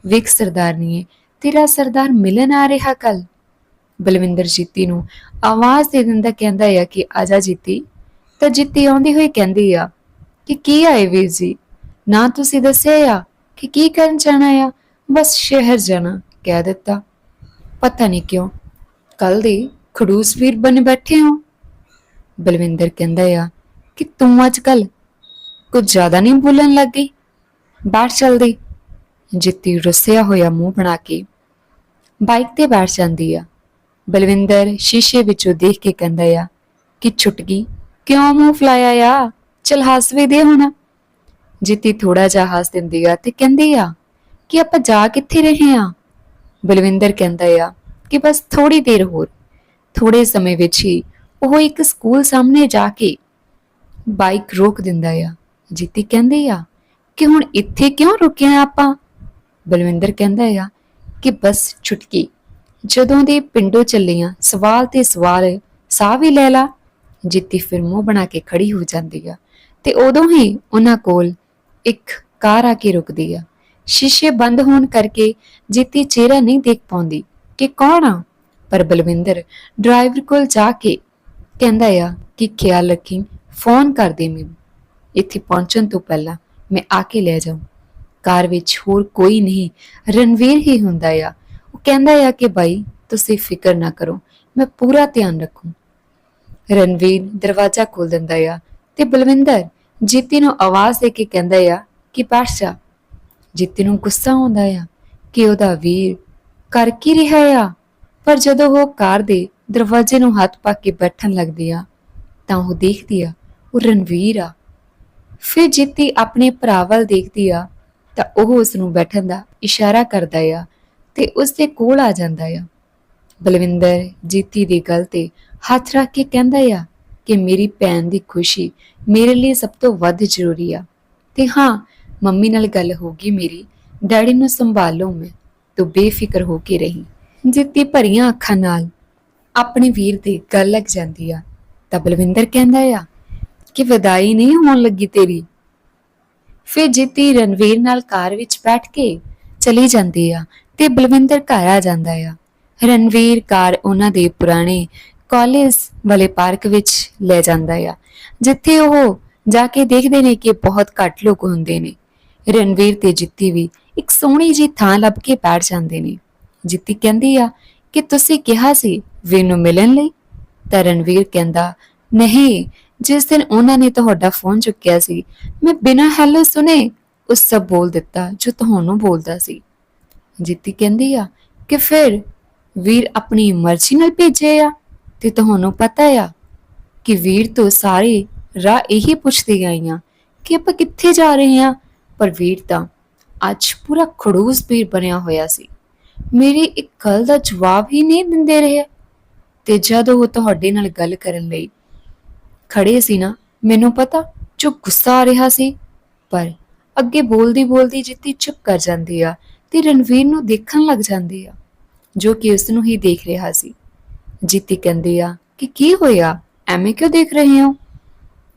Speaker 1: ਵਿਕ ਸਰਦਾਰਨੀਏ ਤੇਰਾ ਸਰਦਾਰ ਮਿਲਣ ਆ ਰਿਹਾ ਕੱਲ। ਬਲਵਿੰਦਰ ਜੀਤੀ ਨੂੰ ਆਵਾਜ਼ ਦੇ ਦਿੰਦਾ ਕਹਿੰਦਾ ਆ ਕਿ ਆਜਾ ਜੀਤੀ। ਤਾਂ ਜੀਤੀ ਆਉਂਦੀ ਹੋਈ ਕਹਿੰਦੀ ਆ ਕਿ, ਕੀ ਆਏ ਵੀਰ ਜੀ? ਨਾ ਤੁਸੀਂ ਦੱਸਿਆ ਆ ਕਿ ਕੀ ਕਰਨ ਜਾਣਾ ਆ? ਬਸ ਸ਼ਹਿਰ ਜਾਣਾ, ਕਹਿ ਦਿੱਤਾ। ਪਤਾ ਨਹੀਂ ਕਿਉਂ ਕੱਲ ਦੀ ਖੜੂਸ ਵੀਰ ਬਣ ਬੈਠੇ ਹੋ। ਬਲਵਿੰਦਰ ਕਹਿੰਦਾ ਆ ਕਿ ਤੂੰ ਅੱਜ ਕੱਲ ਕੁਝ ਜ਼ਿਆਦਾ ਨਹੀਂ ਬੋਲਣ ਲੱਗ ਗਈ। ਬਾਹਰ ਚਲਦੀ ਜਿੱਤੀ ਰੁੱਸਿਆ ਹੋਇਆ ਮੂੰਹ ਬਣਾ ਕੇ। ਬਾਈਕ ਤੇ ਬੈਠ ਜਾਂਦੀ ਆ। ਬਲਵਿੰਦਰ ਸ਼ੀਸ਼ੇ ਵਿੱਚੋਂ ਦੇਖ ਕੇ ਕਹਿੰਦਾ ਆ ਕਿ ਛੁੱਟ ਗਈ। ਕਿਉਂ ਮੂੰਹ ਫਲਾਇਆ ਆ? ਚਲ ਹੱਸ ਵੀ ਦੇ ਹੁਣ। ਜਿੱਤੀ ਥੋੜਾ ਜਿਹਾ ਹੱਸ ਦਿੰਦੀ ਆ ਤੇ ਕਹਿੰਦੀ ਆ ਕਿ ਆਪਾਂ ਜਾ ਕਿੱਥੇ ਰਹੇ ਆ? ਬਲਵਿੰਦਰ ਕਹਿੰਦਾ ਆ ਕਿ ਬਸ ਥੋੜੀ ਦੇਰ ਹੋਰ। ਥੋੜੇ ਸਮੇਂ ਵਿੱਚ ਹੀ ਉਹ ਇੱਕ ਸਕੂਲ ਸਾਹਮਣੇ ਜਾ ਕੇ ਬਾਈਕ ਰੋਕ ਦਿੰਦਾ ਆ। ਜੀਤੀ ਕਹਿੰਦੀ ਆ ਕਿ ਹੁਣ ਇੱਥੇ ਕਿਉਂ ਰੁਕਿਆ ਆਪਾਂ? ਬਲਵਿੰਦਰ ਕਹਿੰਦਾ ਆ ਕਿ ਬਸ ਛੁਟਕੀ। ਜਦੋਂ ਦੇ ਪਿੰਡੋਂ ਚੱਲੀਆਂ ਸਵਾਲ ਤੇ ਸਵਾਲ ਸਾਹ ਵੀ ਲੈ ਲਾ। ਜਿੱਤੀ ਫਿਰ ਮੂੰਹ ਬਣਾ ਕੇ ਖੜੀ ਹੋ ਜਾਂਦੀ ਆ ਤੇ ਉਦੋਂ ਹੀ ਉਹਨਾਂ ਕੋਲ ਇੱਕ ਕਾਰ ਆ ਕੇ ਰੁਕਦੀ ਆ। ਸ਼ੀਸ਼ੇ ਬੰਦ ਹੋਣ ਕਰਕੇ ਜਿੱਤੀ ਚਿਹਰਾ ਨਹੀਂ ਦੇਖ ਪਾਉਂਦੀ ਕਿ ਕੌਣ ਆ? ਪਰ ਬਲਵਿੰਦਰ ਡਰਾਈਵਰ ਕੋਲ ਜਾ ਕੇ ਕਹਿੰਦਾ ਆ ਕਿ ਖਿਆਲ ਰੱਖੀ, ਫੋਨ ਕਰ ਦੇ ਮੈਨੂੰ। ਇੱਥੇ ਪਹੁੰਚਣ ਤੋਂ ਪਹਿਲਾਂ ਮੈਂ ਆ ਕੇ ਲੈ ਜਾਉਂ ਕਾਰ ਵਿੱਚ ਹੋਰ ਕੋਈ ਨਹੀਂ, ਰਣਵੀਰ ਹੀ ਹੁੰਦਾ ਆ। ਉਹ ਕਹਿੰਦਾ ਆ ਕਿ ਬਾਈ, ਤੁਸੀਂ ਫਿਕਰ ਨਾ ਕਰੋ, ਮੈਂ ਪੂਰਾ ਧਿਆਨ ਰੱਖੂ। ਰਣਵੀਰ ਦਰਵਾਜ਼ਾ ਖੋਲ ਦਿੰਦਾ ਆ ਤੇ ਬਲਵਿੰਦਰ ਜੀਤੀ ਨੂੰ ਆਵਾਜ਼ ਦੇ ਕੇ ਕਹਿੰਦਾ ਆ ਕਿ ਬੈਠ ਜਾ ਜੀਤੀ ਨੂੰ ਗੁੱਸਾ ਆਉਂਦਾ ਆ ਕਿ ਉਹਦਾ ਵੀਰ ਕਰ ਕੀ ਰਿਹਾ ਆ? ਪਰ ਜਦੋਂ ਉਹ ਕਾਰ ਦੇ ਦਰਵਾਜ਼ੇ ਨੂੰ ਹੱਥ ਪਾ ਕੇ ਬੈਠਣ ਲੱਗਦੀ ਆ, ਤਾਂ ਉਹ ਦੇਖਦੀ ਆ, ਉਹ ਰਣਵੀਰ ਆ। ਫਿਰ ਜੀਤੀ ਆਪਣੇ ਭਰਾ ਵੱਲ ਦੇਖਦੀ ਆ, ਤਾਂ ਉਹ ਉਸ ਨੂੰ ਬੈਠਣ ਦਾ ਇਸ਼ਾਰਾ ਕਰਦਾ ਆ ਤੇ ਉਸ ਦੇ ਕੋਲ ਆ ਜਾਂਦਾ ਆ। ਬਲਵਿੰਦਰ ਜੀਤੀ ਦੀ ਗੱਲ ਤੇ ਹੱਥ ਰੱਖ ਕੇ ਕਹਿੰਦਾ ਆ ਕਿ ਮੇਰੀ ਭੈਣ ਦੀ ਖੁਸ਼ੀ ਮੇਰੇ ਲਈ ਸਭ ਤੋਂ ਵੱਧ ਜ਼ਰੂਰੀ ਆ। ਤੇ ਹਾਂ, ਮੰਮੀ ਨਾਲ ਗੱਲ ਹੋਗੀ ਮੇਰੀ, ਡੈਡੀ ਨੂੰ ਸੰਭਾਲ ਮੈਂ, ਤੂੰ ਬੇਫਿਕਰ ਹੋ ਕੇ ਰਹੀ। ਜੀਤੀ ਭਰੀਆਂ ਅੱਖਾਂ ਨਾਲ ਆਪਣੇ ਵੀਰ ਦੇ ਗੱਲ ਲੱਗ ਜਾਂਦੀ ਆ। ਤਾਂ ਬਲਵਿੰਦਰ ਕਹਿੰਦਾ ਆ, ਕਿ ਵਿਦਾਈ ਨਹੀਂ ਹੋਣ ਲੱਗੀ ਤੇਰੀ? ਫਿਰ ਜਿੱਤੀ ਰਣਵੀਰ ਨਾਲ ਕਾਰ ਵਿੱਚ ਬੈਠ ਕੇ ਚਲੀ ਜਾਂਦੀ ਆ ਤੇ ਬਲਵਿੰਦਰ ਘਰ ਆ ਜਾਂਦਾ ਆ। ਰਣਵੀਰ ਕਾਰ ਉਹਨਾਂ ਦੇ ਪੁਰਾਣੇ ਕਾਲਜ ਵਾਲੇ ਪਾਰਕ ਵਿੱਚ ਲੈ ਜਾਂਦਾ ਆ। ਜਿੱਥੇ ਉਹ ਜਾ ਕੇ ਦੇਖਦੇ ਨੇ ਕਿ ਬਹੁਤ ਘੱਟ ਲੋਕ ਹੁੰਦੇ ਨੇ। ਰਣਵੀਰ ਤੇ ਜਿੱਤੀ ਵੀ ਇੱਕ ਸੋਹਣੀ ਜੀ ਥਾਂ ਲੱਭ ਕੇ ਬੈਠ ਜਾਂਦੇ ਨੇ। ਜਿੱਤੀ ਕਹਿੰਦੀ ਆ ਕਿ ਤੁਸੀਂ ਕਿਹਾ ਸੀ ਵੀਰ ਨੂੰ ਮਿਲਣ ਲਈ? ਤਾਂ ਰਣਵੀਰ ਕਹਿੰਦਾ, ਨਹੀਂ, ਜਿਸ ਦਿਨ ਉਹਨਾਂ ਨੇ ਤੁਹਾਡਾ ਫੋਨ ਚੁੱਕਿਆ ਸੀ, ਮੈਂ ਬਿਨਾਂ ਹੈਲੋ ਸੁਨੇ ਉਸ ਸਭ ਬੋਲ ਦਿੱਤਾ ਜੋ ਤੁਹਾਨੂੰ ਬੋਲਦਾ ਸੀ। ਜਿੱਤੀ ਕਹਿੰਦੀ ਆ ਕਿ ਫਿਰ ਵੀਰ ਆਪਣੀ ਮਰਜ਼ੀ ਨਾਲ ਭੇਜੇ ਆ। ਤੇ ਤੁਹਾਨੂੰ ਪਤਾ ਆ ਕਿ ਵੀਰ ਤੋਂ ਸਾਰੇ ਰਾਹ ਇਹੀ ਪੁੱਛਦੀ ਆਈਆਂ ਕਿ ਆਪਾਂ ਕਿੱਥੇ ਜਾ ਰਹੇ ਹਾਂ? ਪਰ ਵੀਰ ਤਾਂ ਅੱਜ ਪੂਰਾ ਖੜੂਸ ਵੀਰ ਬਣਿਆ ਹੋਇਆ ਸੀ। ਮੇਰੀ ਇੱਕ ਗੱਲ ਦਾ ਜਵਾਬ ਹੀ ਨਹੀਂ ਦਿੰਦੇ ਰਹੇ। ਤੇ ਜਦੋਂ ਉਹ ਤੁਹਾਡੇ ਨਾਲ ਗੱਲ ਕਰਨ ਲਈ ਖੜੇ ਸੀ ਨਾ, ਮੈਨੂੰ ਪਤਾ ਜੋ ਗੁੱਸਾ ਆ ਰਿਹਾ ਸੀ। ਪਰ ਅੱਗੇ ਬੋਲਦੀ ਬੋਲਦੀ ਜਿੱਤੀ ਚੁੱਪ ਕਰ ਜਾਂਦੀ ਆ ਤੇ ਰਣਵੀਰ ਨੂੰ ਦੇਖਣ ਲੱਗ ਜਾਂਦੀ ਆ, ਜੋ ਕਿ ਉਸ ਨੂੰ ਹੀ ਦੇਖ ਰਿਹਾ ਸੀ। ਜੀਤੀ ਕਹਿੰਦੀ ਆ ਕਿ ਕੀ ਹੋਇਆ? ਐਵੇਂ ਕਿਉਂ ਦੇਖ ਰਹੇ ਹੋ?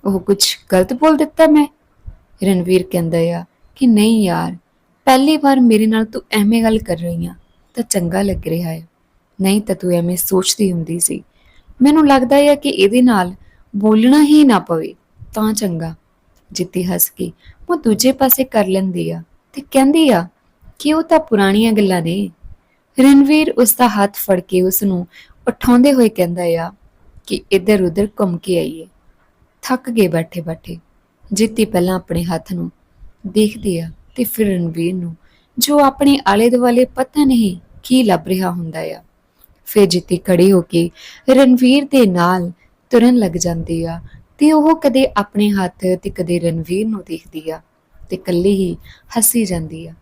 Speaker 1: ਉਹ ਕੁਝ ਗਲਤ ਬੋਲ ਦਿੱਤਾ ਮੈਂ। ਰਣਵੀਰ ਕਹਿੰਦਾ ਆ ਕਿ ਨਹੀਂ ਯਾਰ, ਪਹਿਲੀ ਵਾਰ ਮੇਰੇ ਨਾਲ ਤੂੰ ਐਵੇਂ ਗੱਲ ਕਰ ਰਹੀ ਆ, ਤਾਂ ਚੰਗਾ ਲੱਗ ਰਿਹਾ ਹੈ। ਨਹੀਂ ਤਾਂ ਤੂੰ ਐਵੇਂ ਸੋਚਦੀ ਹੁੰਦੀ ਸੀ। ਮੈਨੂੰ ਲੱਗਦਾ ਹੈ ਕਿ ਇਹਦੇ ਨਾਲ ਬੋਲਣਾ ਹੀ ਨਾ ਪਵੇ, ਤਾਂ ਚੰਗਾ। ਜਿੱਤੀ ਹੱਸ ਕੇ, ਉਹ ਦੂਜੇ ਪਾਸੇ ਕਰ ਲੈਂਦੀ ਆ, ਤੇ ਕਹਿੰਦੀ ਆ ਕਿ ਉਹ ਤਾਂ ਪੁਰਾਣੀਆਂ ਗੱਲਾਂ ਨੇ। ਰਣਵੀਰ ਉਸ ਦਾ ਹੱਥ ਫੜ ਕੇ ਉਸ ਨੂੰ ਉਠਾਉਂਦੇ ਹੋਏ ਕਹਿੰਦਾ ਆ ਕਿ ਇੱਧਰ ਉੱਧਰ ਘੁੰਮ ਕੇ ਆਈਏ। ਥੱਕ ਗਏ ਬੈਠੇ ਬੈਠੇ। ਜਿੱਤੀ ਪਹਿਲਾਂ ਆਪਣੇ ਹੱਥ ਨੂੰ ਦੇਖਦੀ ਆ ਤੇ ਫਿਰ ਰਣਵੀਰ ਨੂੰ, ਜੋ ਆਪਣੇ ਆਲੇ ਦੁਆਲੇ ਪਤਾ ਨਹੀਂ ਕੀ ਲੱਭ ਰਿਹਾ ਹੁੰਦਾ ਆ। ਫਿਰ ਜਿੱਤੀ ਖੜੀ ਹੋ ਕੇ ਰਣਵੀਰ ਦੇ ਨਾਲ ਤੁਰਨ ਲੱਗ ਜਾਂਦੀ ਆ ਤੇ ਉਹ ਕਦੇ ਆਪਣੇ ਹੱਥ ਤੇ ਕਦੇ ਰਣਵੀਰ ਨੂੰ ਦੇਖਦੀ ਆ ਤੇ ਇਕੱਲੀ ਹੀ ਹੱਸੀ ਜਾਂਦੀ ਆ।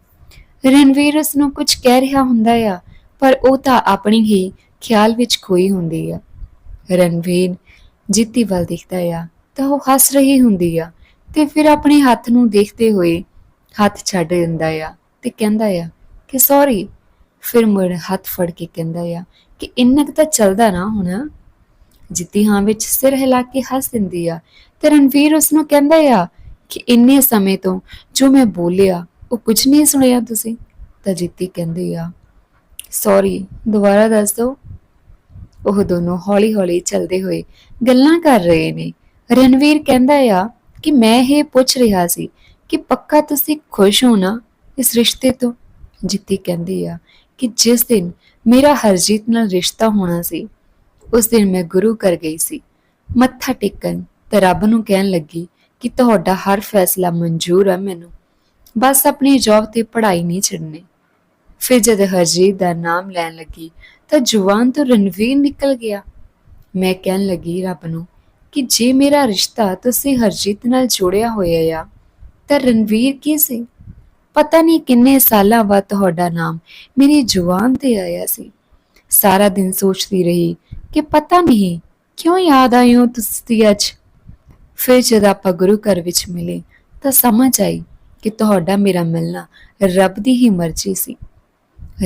Speaker 1: ਰਣਵੀਰ ਉਸ ਨੂੰ ਕੁਝ ਕਹਿ ਰਿਹਾ ਹੁੰਦਾ ਆ, ਪਰ ਉਹ ਤਾਂ ਆਪਣੀ ਹੀ ਖਿਆਲ ਵਿੱਚ ਖੋਈ ਹੁੰਦੀ ਆ। ਰਣਵੀਰ ਜਿੱਤੀ ਵੱਲ ਦੇਖਦਾ ਆ ਤਾਂ ਉਹ ਹੱਸ ਰਹੀ ਹੁੰਦੀ ਆ ਤੇ ਫਿਰ ਆਪਣੇ ਹੱਥ ਨੂੰ ਦੇਖਦੇ ਹੋਏ ਹੱਥ ਛੱਡ ਦਿੰਦਾ ਆ ਤੇ ਕਹਿੰਦਾ ਆ ਕਿ ਸੌਰੀ ਫਿਰ ਮੁੜ ਹੱਥ ਫੜ ਕੇ ਕਹਿੰਦਾ ਆ ਕਿ ਇੰਨਾ ਕੁ ਤਾਂ ਚੱਲਦਾ ਨਾ ਹੁਣ। ਜਿੱਤੀ ਹਾਂ ਵਿੱਚ ਸਿਰ ਹਿਲਾ ਕੇ ਹੱਸ ਦਿੰਦੀ ਆ ਤੇ ਰਣਵੀਰ ਉਸ ਨੂੰ ਕਹਿੰਦਾ ਆ ਕਿ ਇੰਨੇ ਸਮੇਂ ਤੋਂ ਜੋ ਮੈਂ ਬੋਲਿਆ, ਉਹ ਕੁਝ ਨਹੀਂ ਸੁਣਿਆ ਤੁਸੀਂ। ਤਾਂ ਜਿੱਤੀ ਕਹਿੰਦੀ ਆ ਸੌਰੀ ਦੁਬਾਰਾ ਦੱਸ ਦਿਓ। ਉਹ ਦੋਨੋਂ ਹੌਲੀ-ਹੌਲੀ ਚੱਲਦੇ ਹੋਏ ਗੱਲਾਂ ਕਰ ਰਹੇ ਨੇ। ਰਣਵੀਰ ਕਹਿੰਦਾ ਆ ਕਿ ਮੈਂ ਇਹ ਪੁੱਛ ਰਿਹਾ ਸੀ ਕਿ ਪੱਕਾ ਤੁਸੀਂ ਖੁਸ਼ ਹੋ ਨਾ ਇਸ ਰਿਸ਼ਤੇ ਤੋਂ? ਜਿੱਤੀ ਕਹਿੰਦੀ ਆ ਕਿ ਜਿਸ ਦਿਨ ਮੇਰਾ ਹਰਜੀਤ ਨਾਲ ਰਿਸ਼ਤਾ ਹੋਣਾ ਸੀ, ਉਸ ਦਿਨ ਮੈਂ ਗੁਰੂ ਘਰ ਗਈ ਸੀ। ਮੱਥਾ ਟੇਕਣ ਤੇ ਰੱਬ ਨੂੰ ਕਹਿਣ ਲੱਗੀ ਕਿ ਤੁਹਾਡਾ ਹਰ ਫੈਸਲਾ ਮਨਜ਼ੂਰ ਆ ਮੈਨੂੰ। ਬਸ ਆਪਣੀ ਜੌਬ ਤੇ ਪੜ੍ਹਾਈ ਨਹੀਂ ਛੱਡਣੀ। ਫਿਰ ਜਦ ਹਰਜੀਤ ਦਾ ਨਾਮ ਲੈਣ ਲੱਗੀ, ਤਾਂ ਜਵਾਨ ਤੋਂ ਰਣਵੀਰ ਨਿਕਲ ਗਿਆ। ਮੈਂ ਕਹਿਣ ਲੱਗੀ, ਰੱਬ ਨੂੰ, ਕਿ ਜੇ ਮੇਰਾ ਰਿਸ਼ਤਾ ਤੁਸੀਂ ਹਰਜੀਤ ਨਾਲ ਜੋੜਿਆ ਹੋਇਆ ਆ, ਤਾਂ ਰਣਵੀਰ ਕੀ ਸੀ? ਪਤਾ ਨਹੀਂ ਕਿੰਨੇ ਸਾਲਾਂ ਬਾਅਦ ਤੁਹਾਡਾ ਨਾਮ ਮੇਰੀ ਜ਼ੁਬਾਨ ਤੇ ਆਇਆ ਸੀ। ਸਾਰਾ ਦਿਨ ਸੋਚਦੀ ਰਹੀ ਕਿ ਪਤਾ ਨਹੀਂ ਕਿਉਂ ਯਾਦ ਆਏ ਹੋ ਤੁਸੀਂ ਅੱਜ। ਫਿਰ ਜਦ ਆਪਾਂ ਗੁਰੂ ਘਰ ਵਿੱਚ ਮਿਲੇ, ਤਾਂ ਸਮਝ ਆਈ ਕਿ ਤੁਹਾਡਾ ਮੇਰਾ ਮਿਲਣਾ ਰੱਬ ਦੀ ਹੀ ਮਰਜ਼ੀ ਸੀ।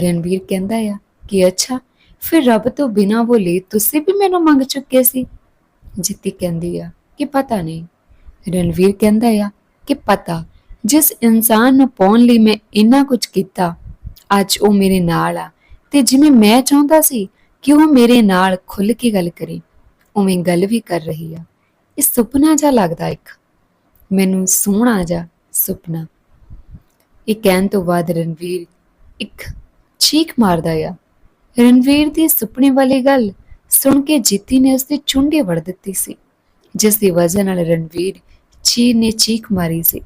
Speaker 1: ਰਣਵੀਰ ਕਹਿੰਦਾ ਆ ਕਿ ਅੱਛਾ, ਫਿਰ ਰੱਬ ਤੋਂ ਬਿਨਾਂ ਬੋਲੇ ਤੁਸੀਂ ਵੀ ਮੈਨੂੰ ਮੰਗ ਚੁੱਕੇ ਸੀ? ਜਿੱਤੀ ਕਹਿੰਦੀ ਆ ਕਿ ਪਤਾ ਨਹੀਂ। ਰਣਵੀਰ ਕਹਿੰਦਾ ਆ ਕਿ ਪਤਾ, ਜਿਸ ਇਨਸਾਨ ਨੂੰ ਪਾਉਣ ਲਈ ਮੈਂ ਇੰਨਾ ਕੁਝ ਕੀਤਾ, ਅੱਜ ਉਹ ਮੇਰੇ ਨਾਲ ਆ। ਤੇ ਜਿਵੇਂ ਮੈਂ ਚਾਹੁੰਦਾ ਸੀ ਕਿ ਉਹ ਮੇਰੇ ਨਾਲ ਖੁੱਲ ਕੇ ਗੱਲ ਕਰੇ, ਉਵੇਂ ਗੱਲ ਵੀ ਕਰ ਰਹੀ ਆ। ਇਹ ਸੁਪਨਾ ਜਿਹਾ ਲੱਗਦਾ ਇੱਕ। ਮੈਨੂੰ ਸੋਹਣਾ ਜਿਹਾ ਸੁਪਨਾ। ਇਹ ਕਹਿਣ ਤੋਂ ਬਾਅਦ ਰਣਵੀਰ ਇੱਕ ਚੀਕ ਮਾਰਦਾ ਆ। ਰਣਵੀਰ ਦੀ ਸੁਪਨੇ ਵਾਲੀ ਗੱਲ ਸੁਣ ਕੇ ਜੀਤੀ ਨੇ ਉਸਦੇ ਚੁੰਡੇ ਵੜ ਦਿੱਤੀ ਸੀ ਜਿਸ ਦੀ ਵਜ੍ਹਾ ਨਾਲ ਰਣਵੀਰ ਚੀਰ ਨੇ ਚੀਕ ਮਾਰੀ ਸੀ।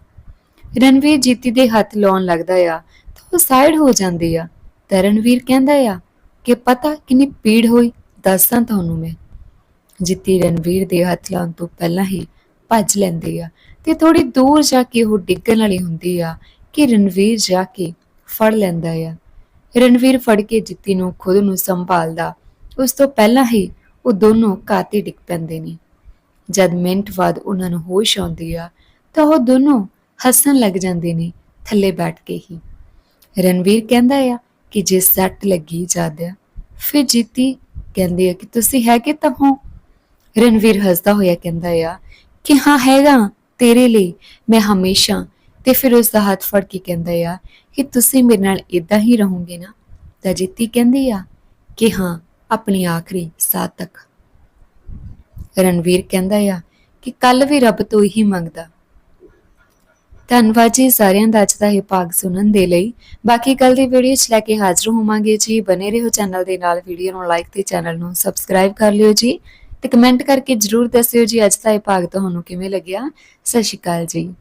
Speaker 1: ਰਣਵੀਰ ਜੀਤੀ ਦੇ ਹੱਥ ਲਾਉਣ ਲੱਗਦਾ ਆ ਤਾਂ ਉਹ ਸਾਈਡ ਹੋ ਜਾਂਦੀ ਆ। ਤਾਂ ਰਣਵੀਰ ਕਹਿੰਦਾ ਆ ਕਿ ਪਤਾ ਕਿੰਨੀ ਪੀੜ ਹੋਈ, ਦੱਸਾਂ ਤੁਹਾਨੂੰ ਮੈਂ। ਜਿੱਤੀ ਰਣਵੀਰ ਦੇ ਹੱਥ ਲਾਉਣ ਤੋਂ ਪਹਿਲਾਂ ਹੀ ਭੱਜ ਲੈਂਦੀ ਆ ਤੇ ਥੋੜੀ ਦੂਰ ਜਾ ਕੇ ਉਹ ਡਿੱਗਣ ਵਾਲੀ ਹੁੰਦੀ ਆ ਕਿ ਰਣਵੀਰ ਜਾ ਕੇ ਫੜ ਲੈਂਦਾ ਆ। ਰਣਵੀਰ ਫੜ ਕੇ ਜਿੱਤੀ ਨੂੰ ਖੁਦ ਨੂੰ ਸੰਭਾਲਦਾ, ਉਸ ਤੋਂ ਪਹਿਲਾਂ ਹੀ ਉਹ ਦੋਨੋਂ ਕਾਤੇ ਡਿੱਗ ਪੈਂਦੇ ਨੇ। ਜਦ ਮਿੰਟ ਬਾਅਦ ਉਹਨਾਂ ਨੂੰ ਹੋਸ਼ ਆਉਂਦੀ ਆ, ਤਾਂ ਉਹ ਦੋਨੋਂ ਹੱਸਣ ਲੱਗ ਜਾਂਦੇ ਨੇ ਥੱਲੇ ਬੈਠ ਕੇ ਹੀ। ਰਣਵੀਰ ਕਹਿੰਦਾ ਆ ਕਿ ਜੇ ਸੱਟ ਲੱਗੀ ਜ਼ਿਆਦਾ ਫਿਰ ਜੀਤੀ ਕਹਿੰਦੀ ਆ ਕਿ ਤੁਸੀਂ ਹੈਗੇ ਤਾਂ ਹੋ। ਰਣਵੀਰ ਹੱਸਦਾ ਹੋਇਆ ਕਹਿੰਦਾ ਆ ਕਿ ਹਾਂ, ਹੈਗਾ। ਤੇਰੇ ਲਈ ਮੈਂ ਹਮੇਸ਼ਾ ਤੇ ਫਿਰ ਉਸ ਦਾ ਹੱਥ ਫੜ ਕੇ ਕਹਿੰਦਾ ਆ ਕਿ ਤੁਸੀਂ ਮੇਰੇ ਨਾਲ ਇਦਾਂ ਹੀ ਰਹੋਗੇ ਨਾ? ਤਾਂ ਜਿੱਤੀ ਕਹਿੰਦੀ ਆ ਕਿ ਹਾਂ, ਆਪਣੀ ਆਖਰੀ ਸਾਹ ਤੱਕ। ਰਣਵੀਰ ਕਹਿੰਦਾ ਆ ਕਿ ਕੱਲ ਵੀ ਰੱਬ ਤੋਂ ਹੀ ਮੰਗਦਾ। ਧੰਨਵਾਦ ਜੀ ਸਾਰਿਆਂ ਦਾ ਅੱਜ ਦਾ ਇਹ ਭਾਗ ਸੁਣਨ ਦੇ ਲਈ। ਬਾਕੀ ਕੱਲ ਦੀ ਵੀਡੀਓ 'ਚ ਲੈ ਕੇ ਹਾਜ਼ਰ ਹੋਵਾਂਗੇ ਜੀ। ਬਨੇ ਰਹੋ ਚੈਨਲ ਦੇ ਨਾਲ ਵੀਡੀਓ ਨੂੰ ਲਾਈਕ ਤੇ ਚੈਨਲ ਨੂੰ ਸਬਸਕ੍ਰਾਈਬ ਕਰ ਲਿਓ ਜੀ। ਤੇ ਕਮੈਂਟ ਕਰਕੇ ਜਰੂਰ ਦੱਸਿਓ ਜੀ ਅੱਜ ਦਾ ਇਹ ਭਾਗ ਤੁਹਾਨੂੰ ਕਿਵੇਂ ਲੱਗਿਆ। ਸਤਿ ਸ਼੍ਰੀ ਅਕਾਲ ਜੀ।